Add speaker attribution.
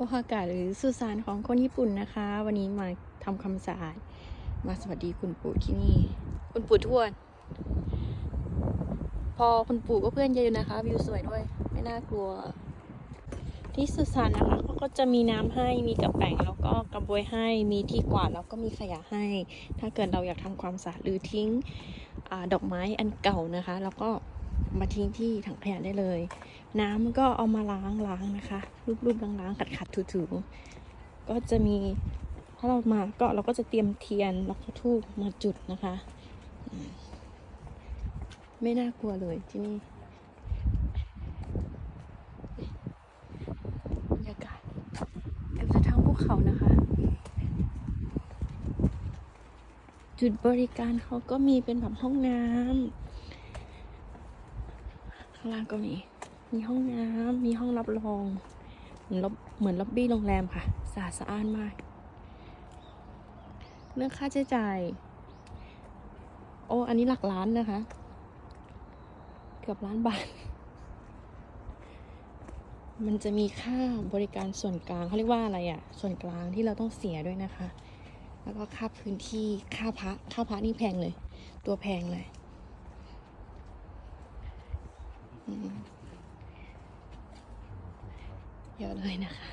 Speaker 1: โอฮากะหรือสุสานของคนญี่ปุ่นนะคะ วันนี้มาทำความสะอาด มาสวัสดีคุณปู่ที่นี่ คุณปู่ทวด พอคุณปู่ก็เพื่อนเยอะอยู่นะคะ วิวสวยด้วย ไม่น่ากลัว ที่สุสานนะคะเขาก็จะมีน้ำให้มีกระแป้งแล้วก็กระบวยให้มีที่กวาดแล้วก็มีขยะให้ ถ้าเกิดเราอยากทำความสะอาดหรือทิ้งอาดอกไม้อันเก่านะคะ แล้วก็ มาทิ้งที่ถังขยะได้เลย น้ำก็เอามาล้างล้างนะคะ รูปๆล้างๆขัดขัดถูๆก็จะมีถ้าเรามาก็เราก็จะเตรียมเทียนแล้วก็ทูบมาจุดนะคะ ไม่น่ากลัวเลยที่นี่บรรยากาศเต็มจะทั้งภูเขานะคะ จุดบริการเขาก็มีเป็นแบบห้องน้ำ ข้างล่างก็มี มีห้องน้ำมีห้องรับรอง เหมือนลบเหมือนล็อบบี้โรงแรมค่ะสะอาดสะอ้านมาก เรื่องค่าใช้จ่าย โอ้ อันนี้หลักล้านนะคะ เกือบล้านบาท มันจะมีค่าบริการส่วนกลางเขาเรียกว่าอะไรอะ่ะ ส่วนกลางที่เราต้องเสียด้วยนะคะ แล้วก็ค่าพื้นที่ ค่าพระ ค่าพระนี่แพงเลย ตัวแพงเลยอืม เยอะเลยนะคะ